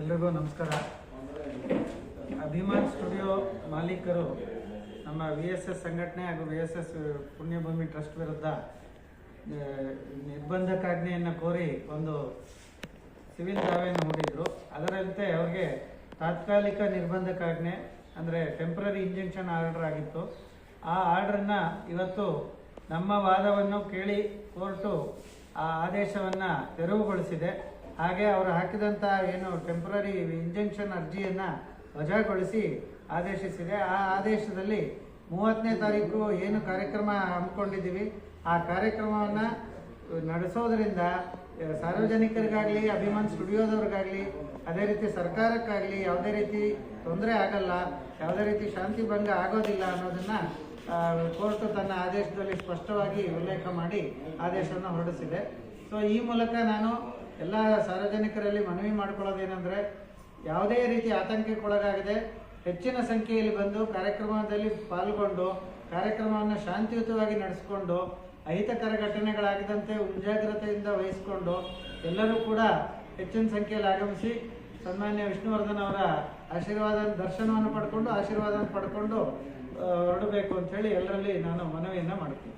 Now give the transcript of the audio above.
ಎಲ್ರಿಗೂ ನಮಸ್ಕಾರ. ಅಭಿಮಾನ್ ಸ್ಟುಡಿಯೋ ಮಾಲೀಕರು ನಮ್ಮ ವಿ ಎಸ್ ಎಸ್ ಸಂಘಟನೆ ಹಾಗೂ ವಿ ಎಸ್ ಎಸ್ ಪುಣ್ಯಭೂಮಿ ಟ್ರಸ್ಟ್ ವಿರುದ್ಧ ನಿರ್ಬಂಧಕಾಜ್ಞೆಯನ್ನು ಕೋರಿ ಒಂದು ಸಿವಿಲ್ ದಾವೆಯನ್ನು ಹೂಡಿದ್ರು ಅದರಂತೆ ಅವ್ರಿಗೆ ತಾತ್ಕಾಲಿಕ ನಿರ್ಬಂಧಕಾಜ್ಞೆ, ಅಂದರೆ ಟೆಂಪ್ರರಿ ಇಂಜೆಕ್ಷನ್ ಆರ್ಡರ್ ಆಗಿತ್ತು. ಆ ಆರ್ಡ್ರನ್ನ ಇವತ್ತು ನಮ್ಮ ವಾದವನ್ನು ಕೇಳಿ ಕೋರ್ಟು ಆ ಆದೇಶವನ್ನು ತೆರವುಗೊಳಿಸಿದೆ. ಹಾಗೆ ಅವರು ಹಾಕಿದಂಥ ಏನು ಟೆಂಪ್ರರಿ ಇಂಜೆಕ್ಷನ್ ಅರ್ಜಿಯನ್ನು ವಜಾಗೊಳಿಸಿ ಆದೇಶಿಸಿದೆ. ಆ ಆದೇಶದಲ್ಲಿ ಮೂವತ್ತನೇ ತಾರೀಕು ಏನು ಕಾರ್ಯಕ್ರಮ ಹಮ್ಮಿಕೊಂಡಿದ್ದೀವಿ. ಆ ಕಾರ್ಯಕ್ರಮವನ್ನು ನಡೆಸೋದ್ರಿಂದ ಸಾರ್ವಜನಿಕರಿಗಾಗಲಿ, ಅಭಿಮಾನ್ ಸ್ಟುಡಿಯೋದವ್ರಿಗಾಗಲಿ, ಅದೇ ರೀತಿ ಸರ್ಕಾರಕ್ಕಾಗಲಿ ಯಾವುದೇ ರೀತಿ ತೊಂದರೆ ಆಗಲ್ಲ, ಯಾವುದೇ ರೀತಿ ಶಾಂತಿ ಭಂಗ ಆಗೋದಿಲ್ಲ ಅನ್ನೋದನ್ನ ಕೋರ್ಟ್ ತನ್ನ ಆದೇಶದಲ್ಲಿ ಸ್ಪಷ್ಟವಾಗಿ ಉಲ್ಲೇಖ ಮಾಡಿ ಆದೇಶವನ್ನು ಹೊರಡಿಸಿದೆ. ಸೊ ಈ ಮೂಲಕ ನಾನು ಎಲ್ಲ ಸಾರ್ವಜನಿಕರಲ್ಲಿ ಮನವಿ ಮಾಡ್ಕೊಳ್ಳೋದೇನೆಂದರೆ, ಯಾವುದೇ ರೀತಿ ಆತಂಕಕ್ಕೊಳಗಾಗದೆ ಹೆಚ್ಚಿನ ಸಂಖ್ಯೆಯಲ್ಲಿ ಬಂದು ಕಾರ್ಯಕ್ರಮದಲ್ಲಿ ಪಾಲ್ಗೊಂಡು, ಕಾರ್ಯಕ್ರಮವನ್ನು ಶಾಂತಿಯುತವಾಗಿ ನಡೆಸಿಕೊಂಡು ಅಹಿತಕರ ಘಟನೆಗಳಾಗದಂತೆ ಮುಂಜಾಗ್ರತೆಯಿಂದ ವಹಿಸಿಕೊಂಡು ಎಲ್ಲರೂ ಕೂಡ ಹೆಚ್ಚಿನ ಸಂಖ್ಯೆಯಲ್ಲಿ ಆಗಮಿಸಿ ಸನ್ಮಾನ್ಯ ವಿಷ್ಣುವರ್ಧನ್ ಅವರ ಆಶೀರ್ವಾದ ದರ್ಶನವನ್ನು ಪಡ್ಕೊಂಡು ಆಶೀರ್ವಾದ ಪಡ್ಕೊಂಡು ಹೊರಡಬೇಕು ಅಂತ ಹೇಳಿ ಎಲ್ಲರಲ್ಲಿ ನಾನು ಮನವಿಯನ್ನು ಮಾಡ್ತೀನಿ.